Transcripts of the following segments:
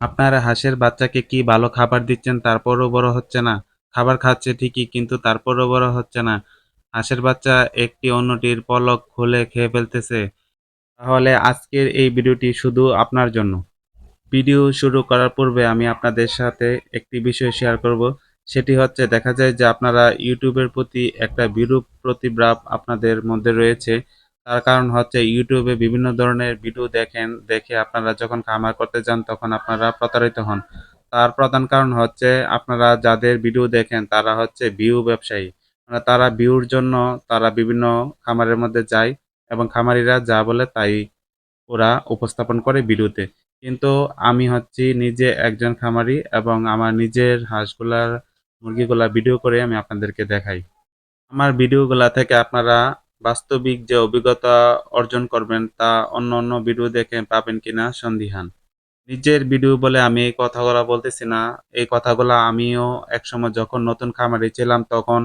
আপনার হাঁসের বাচ্চাকে কি ভালো খাবার দিচ্ছেন তারপরও বড় হচ্ছে না? খাবার খাচ্ছে ঠিকই, কিন্তু তারপরও বড় হচ্ছে না। হাঁসের বাচ্চা একটি অন্যটির পলক খুলে খেয়ে ফেলতেছে। তাহলে আজকের এই ভিডিওটি শুধু আপনার জন্য। ভিডিও শুরু করার পূর্বে আমি আপনাদের সাথে একটি বিষয় শেয়ার করব। সেটি হচ্ছে, দেখা যায় যে আপনারা ইউটিউবের প্রতি একটা বিরূপ প্রতিভাব আপনাদের মধ্যে রয়েছে। তার কারণ হচ্ছে ইউটিউবে বিভিন্ন ধরনের ভিডিও দেখেন, দেখে আপনারা যখন খামার করতে যান তখন আপনারা প্রতারিত হন। তার প্রধান কারণ হচ্ছে আপনারা যাদের ভিডিও দেখেন তারা হচ্ছে ভিউ ব্যবসায়ী। মানে তারা ভিউর জন্য তারা বিভিন্ন খামারের মধ্যে যায় এবং খামারিরা যা বলে তাই ওরা উপস্থাপন করে ভিডিওতে। কিন্তু আমি হচ্ছি নিজে একজন খামারি এবং আমার নিজের হাঁসগুলার, মুরগিগুলা ভিডিও করে আমি আপনাদেরকে দেখাই। আমার ভিডিওগুলা থেকে আপনারা বাস্তবিক যে অভিজ্ঞতা অর্জন করবেন তা অন্য, অন্য ভিডিও দেখে পাবেন কিনা সন্দিহান। নিজের ভিডিও বলে আমি এই কথাগুলা বলতেছি না। এই কথাগুলো আমিও একসময় যখন নতুন খামারে ছিলাম তখন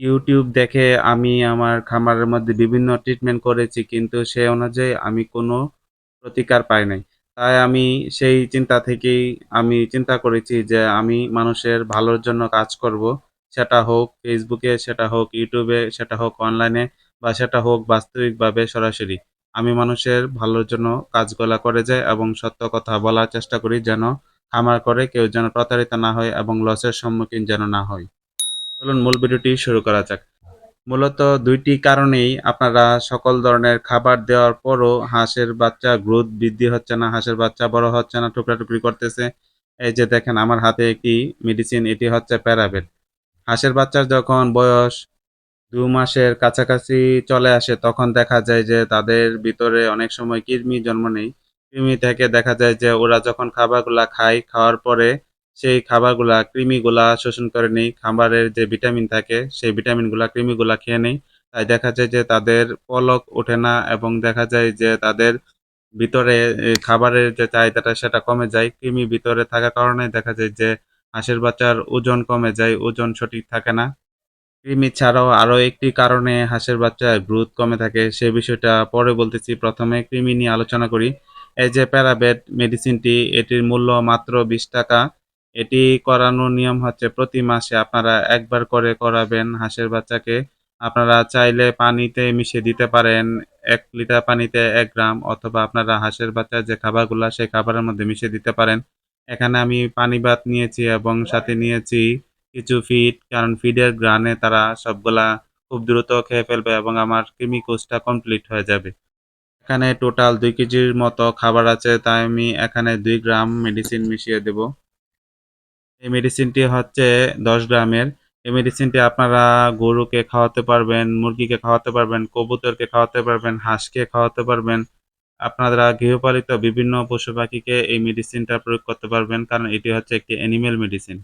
ইউটিউব দেখে আমি আমার খামারের মধ্যে বিভিন্ন ট্রিটমেন্ট করেছি কিন্তু সে অনুযায়ী আমি কোনো প্রতিকার পাই নাই। তাই আমি সেই চিন্তা থেকেই আমি চিন্তা করেছি যে আমি মানুষের ভালোর জন্য কাজ করব। সেটা হোক ফেসবুকে, সেটা হোক ইউটিউবে, সেটা হোক অনলাইনে বা সেটা হোক বাস্তবিকভাবে সরাসরি। আমি মানুষের ভালোর জন্য কাজগুলা করে যাই এবং সত্য কথা বলার চেষ্টা করি যেন খামার করে কেউ যেন প্রতারিত না হয় এবং লসের সম্মুখীন যেন না হয়। চলুন মূল ভিডিওটি শুরু করা যাক। মূলত দুইটি কারণেই আপনারা সকল ধরনের খাবার দেওয়ার পরও হাঁসের বাচ্চা গ্রোথ বৃদ্ধি হচ্ছে না, হাঁসের বাচ্চা বড় হচ্ছে না, টুকরা-টুকরি করতেছে। এই যে দেখেন আমার হাতে একটি মেডিসিন এটি হচ্ছে প্যারাভেট। হাঁসের বাচ্চার যখন বয়স ২ মাসের কাছাকাছি চলে আসে তখন দেখা যায় যে তাদের ভিতরে অনেক সময় কৃমি জন্ম নেয়। কৃমি থেকে দেখা যায় যে ওরা যখন খাবারগুলা খায়, খাওয়ার পরে সেই খাবারগুলা কৃমিগুলা শোষণ করে নেই খাবারের যে ভিটামিন থাকে সেই ভিটামিনগুলা কৃমিগুলা খেয়ে নেয়। তাই দেখা যায় যে তাদের পলক ওঠে না এবং দেখা যায় যে তাদের ভিতরে খাবারের যে চাহিদাটা সেটা কমে যায়। কৃমি ভিতরে থাকার কারণে দেখা যায় যে হাঁসের বাচ্চার ওজন কমে যায়, ওজন সঠিক থাকে না। কৃমি ছাড়াও আরও একটি কারণে হাঁসের বাচ্চার গ্রোথ কমে থাকে, সে বিষয়টা পরে বলতেছি। প্রথমে কৃমি নিয়ে আলোচনা করি। এই যে প্যারাভেট মেডিসিনটি, এটির মূল্য মাত্র ৳২০ এটি করানোর নিয়ম হচ্ছে প্রতি মাসে আপনারা একবার করে করাবেন হাঁসের বাচ্চাকে। আপনারা চাইলে পানিতে মিশিয়ে দিতে পারেন। এক লিটার পানিতে এক গ্রাম, অথবা আপনারা হাঁসের বাচ্চার যে খাবারগুলো, সেই খাবারের মধ্যে মিশিয়ে দিতে পারেন। এখানে আমি পানি ভাত নিয়েছি এবং সাথে নিয়েছি কিছু ফিড কারণ ফিডের গ্রানে তারা সবগুলা খুব দ্রুত খেয়ে ফেলবে এবং আমার কৃমি কোর্সটা কমপ্লিট হয়ে যাবে। এখানে টোটাল দুই কেজির মতো খাবার আছে তাই আমি এখানে দুই গ্রাম মেডিসিন মিশিয়ে দেব। এই মেডিসিনটি হচ্ছে ১০ গ্রামের। এই মেডিসিনটি আপনারা গরুকে খাওয়াতে পারবেন, মুরগিকে খাওয়াতে পারবেন, কবুতরকে খাওয়াতে পারবেন, হাঁসকে খাওয়াতে পারবেন। আপনারা গৃহপালিত বিভিন্ন পশু-পাখিকে এই মেডিসিনটা প্রয়োগ করতে পারবেন কারণ এটি হচ্ছে একটি অ্যানিমেল মেডিসিন।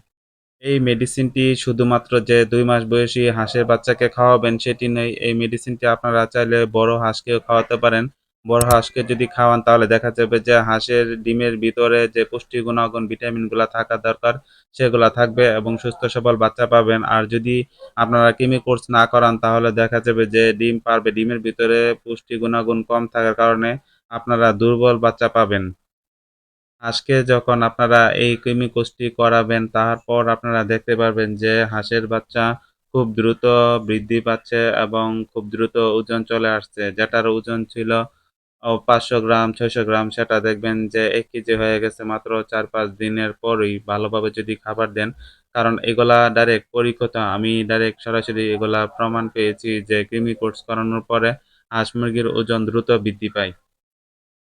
এই মেডিসিনটি শুধুমাত্র যে দুই মাস বয়সী হাঁসের বাচ্চাকে খাওয়াবেন, সেটি নয়। এই মেডিসিনটি আপনারা চাইলে বড় হাঁসকেও খাওয়াতে পারেন। বড় হাঁসকে যদি খাওয়ান, তাহলে দেখা যাবে যে হাঁসের ডিমের ভিতরে যে পুষ্টি গুণাগুণ ভিটামিনগুলা থাকা দরকার, সেগুলা থাকবে এবং সুস্থ সবল বাচ্চা পাবেন। আর যদি আপনারা কৃমি কোর্স না করান, তাহলে দেখা যাবে যে ডিম পারবে। ডিমের ভিতরে পুষ্টি গুণাগুণ কম থাকার কারণে আপনারা দুর্বল বাচ্চা পাবেন। হাঁসকে যখন আপনারা এই কৃমি কোর্সটি করাবেন তারপর আপনারা দেখতে পারবেন যে হাঁসের বাচ্চা খুব দ্রুত বৃদ্ধি পাচ্ছে এবং খুব দ্রুত ওজন চলে আসছে। যেটার ওজন ছিল ৫০০ গ্রাম, ৬০০ গ্রাম সেটা দেখবেন যে এক কেজি হয়ে গেছে মাত্র ৪-৫ দিনের পরই ভালোভাবে যদি খাবার দেন। কারণ এগুলা ডাইরেক্ট পরীক্ষিত। আমি ডাইরেক্ট সরাসরি এগুলা প্রমাণ পেয়েছি যে কৃমি কোর্স করানোর পরে হাঁস মুরগির ওজন দ্রুত বৃদ্ধি পায়।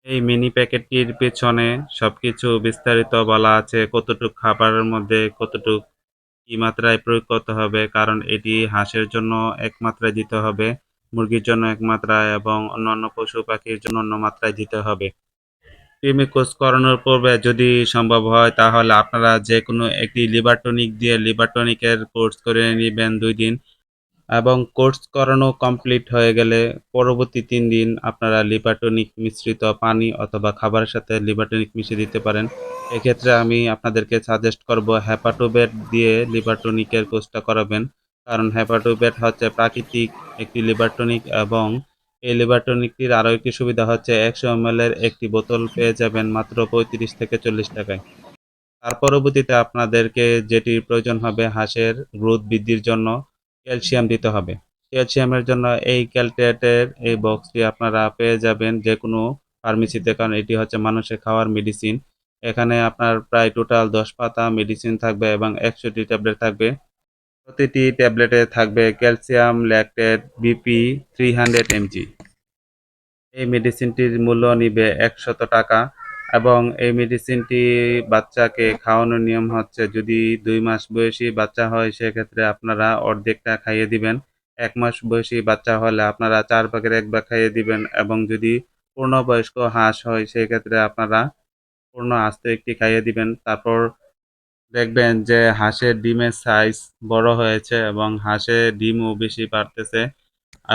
এই মিনি প্যাকেটটির পেছনে সবকিছু বিস্তারিত বলা আছে কতটুক খাবারের মধ্যে কতটুক কি মাত্রায় প্রয়োগ করতে হবে কারণ এটি হাঁসের জন্য এক মাত্রায় দিতে হবে, মুরগির জন্য এক মাত্রায় এবং অন্যান্য পশু-পাখির জন্য অন্য মাত্রায় দিতে হবে। কৃমি কোর্স করানোর পূর্বে যদি সম্ভব হয় তাহলে আপনারা যেকোনো একটি লিভার টনিক দিয়ে লিভার টনিকের কোর্স করে নেবেন দুই দিন এবং কোর্স করানো কমপ্লিট হয়ে গেলে পরবর্তী তিন দিন আপনারা লিভার টনিক মিশ্রিত পানি অথবা খাবারের সাথে লিভার টনিক মিশিয়ে দিতে পারেন। এক্ষেত্রে আমি আপনাদেরকে সাজেস্ট করব হেপাটোবেট দিয়ে লিভার টনিকের কোর্সটা করাবেন। কারণ হেপাটোবেট হচ্ছে প্রাকৃতিক একটি লিভার এবং এই লিভার টনিকটির আরও একটি সুবিধা হচ্ছে ১০০ এমএল এর একটি বোতল পেয়ে যাবেন মাত্র ৩৫ থেকে ৪০ টাকায়। তার পরবর্তীতে আপনাদেরকে যেটির প্রয়োজন হবে হাঁসের গ্রোথ বৃদ্ধির জন্য ক্যালসিয়াম দিতে হবে। ক্যালসিয়ামের জন্য এই ক্যালটেটের এই বক্সটি আপনারা পেয়ে যাবেন যে কোনো ফার্মেসিতে কারণ এটি হচ্ছে মানুষের খাওয়ার মেডিসিন এখানে আপনার প্রায় টোটাল দশ পাতা মেডিসিন থাকবে এবং একশোটি ট্যাবলেট থাকবে। প্রতিটি ট্যাবলেটে থাকবে calcium lactate BP three hundred mg এই মেডিসিনটির মূল্য নিবে একশত টাকা। এবং এই মেডিসিনটি বাচ্চাকে খাওয়ানোর নিয়ম হচ্ছে যদি দুই মাস বয়সী বাচ্চা হয়, সেক্ষেত্রে আপনারা অর্ধেকটা খাইয়ে দিবেন। এক মাস বয়সী বাচ্চা হলে আপনারা চার ভাগের এক ভাগ খাইয়ে দিবেন এবং যদি পূর্ণবয়স্ক হাঁস হয়, সেক্ষেত্রে আপনারা পূর্ণ আস্ত একটি খাইয়ে দিবেন। তারপর দেখবেন যে হাঁসের ডিমের সাইজ বড় হয়েছে এবং হাঁসের ডিমও বেশি বাড়তেছে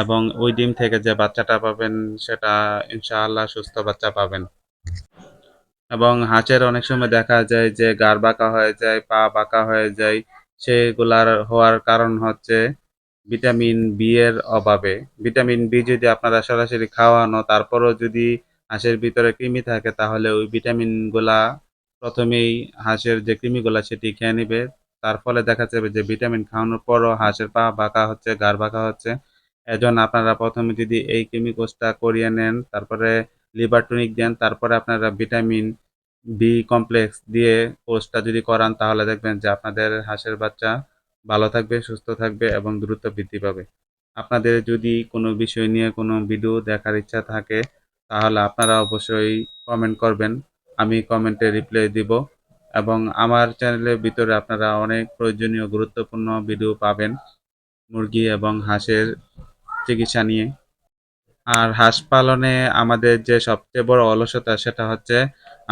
এবং ওই ডিম থেকে যে বাচ্চাটা পাবেন, সেটা ইনশাআল্লাহ সুস্থ বাচ্চা পাবেন। এবং হাঁসের অনেক সময় দেখা যায় যে গাড় বাঁকা হয়ে যায়, পা বাঁকা হয়ে যায়, সেগুলার হওয়ার কারণ হচ্ছে ভিটামিন বি এর অভাবে। ভিটামিন বি যদি আপনারা সরাসরি খাওয়ানো, তারপরও যদি হাঁসের ভিতরে কৃমি থাকে, তাহলে ওই ভিটামিনগুলা প্রথমেই হাঁসের যে কৃমিগুলা সেটি খেয়ে নেবে। তার ফলে দেখা যাবে যে ভিটামিন খাওয়ানোর পরও হাঁসের পা বাঁকা হচ্ছে গাড় বাঁকা হচ্ছে। এজন্য আপনারা প্রথমে যদি এই কৃমি কোষটা করিয়ে নেন, তারপরে লিভার টনিক দেন, তারপরে আপনারা ভিটামিন বি কমপ্লেক্স দিয়ে কোর্সটা যদি করান, তাহলে দেখবেন যে আপনাদের হাঁসের বাচ্চা ভালো থাকবে, সুস্থ থাকবে এবং দ্রুত বৃদ্ধি পাবে। আপনাদের যদি কোনো বিষয় নিয়ে কোনো ভিডিও দেখার ইচ্ছা থাকে, তাহলে আপনারা অবশ্যই কমেন্ট করবেন, আমি কমেন্টে রিপ্লাই দিব এবং আমার চ্যানেলের ভিতরে আপনারা অনেক প্রয়োজনীয়, গুরুত্বপূর্ণ ভিডিও পাবেন মুরগি এবং হাঁসের চিকিৎসা নিয়ে। আর হাঁস পালনে আমাদের যে সবচেয়ে বড় অলসতা সেটা হচ্ছে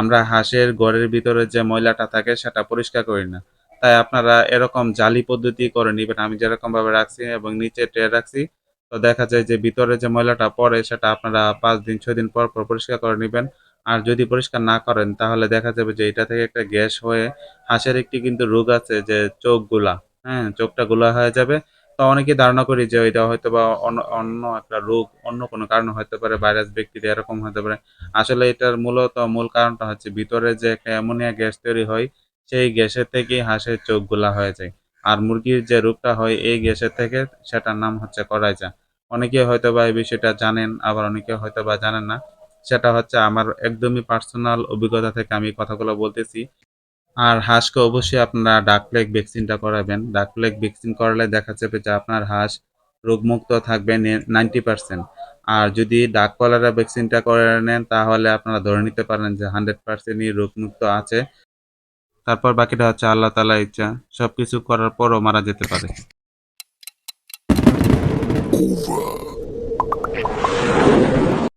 আমরা হাঁসের ঘরের ভিতরে যে ময়লাটা থাকে সেটা পরিষ্কার করি না। তাই আপনারা এরকম জালি পদ্ধতি করে নেবেন। আমি যেরকম ভাবে রাখছি এবং নিচে ট্রে রাখছি, তো দেখা যায় যে ভিতরে যে ময়লাটা পড়ে সেটা আপনারা পাঁচ দিন, ছয় দিন পর পর পরিষ্কার করে নেবেন। আর যদি পরিষ্কার না করেন, তাহলে দেখা যাবে যে এটা থেকে একটা গ্যাস হয়ে হাঁসের একটি কিন্তু রোগ আছে যে চোখগুলা হ্যাঁ চোখটা গোলা হয়ে যাবে। তো অনেকে ধারণা করি যে এটা হয়তো বা অন্য একটা রোগ, অন্য কোনো কারণে হতে পারে, ভাইরাস, ব্যাকটেরিয়া, এরকম হতে পারে। আসলে এটার মূলত, মূল কারণটা হচ্ছে ভিতরে যে একটা অ্যামোনিয়া গ্যাস তৈরি হয়, সেই গ্যাসের থেকেই হাঁসের চোখগুলা হয়ে যায়। আর মুরগির যে রোগটা হয়, এই গ্যাসের থেকে সেটার নাম হচ্ছে করাইজা। অনেকে হয়তো বা এই বিষয়টা জানেন, আবার অনেকে হয়তো বা জানেন না। সেটা হচ্ছে আমার একদমই পার্সোনাল অভিজ্ঞতা থেকে আমি কথাগুলো বলতেছি। আর হাঁসকে অবশ্যই আপনারা ডাক প্লেগ ভ্যাকসিনটা করাবেন। ডাক প্লেগ ভ্যাকসিন করালে দেখা যাবে যে আপনার হাঁস রোগমুক্ত থাকবে নাইনটি পার্সেন্ট আর যদি ডাক কলেরা ভ্যাকসিনটা করে নেন, তাহলে আপনারা ধরে নিতে পারেন যে হান্ড্রেড পার্সেন্টই রোগমুক্ত আছে। তারপর বাকিটা হচ্ছে আল্লাহ তালা ইচ্ছা। সব কিছু করার পরও মারা যেতে পারে.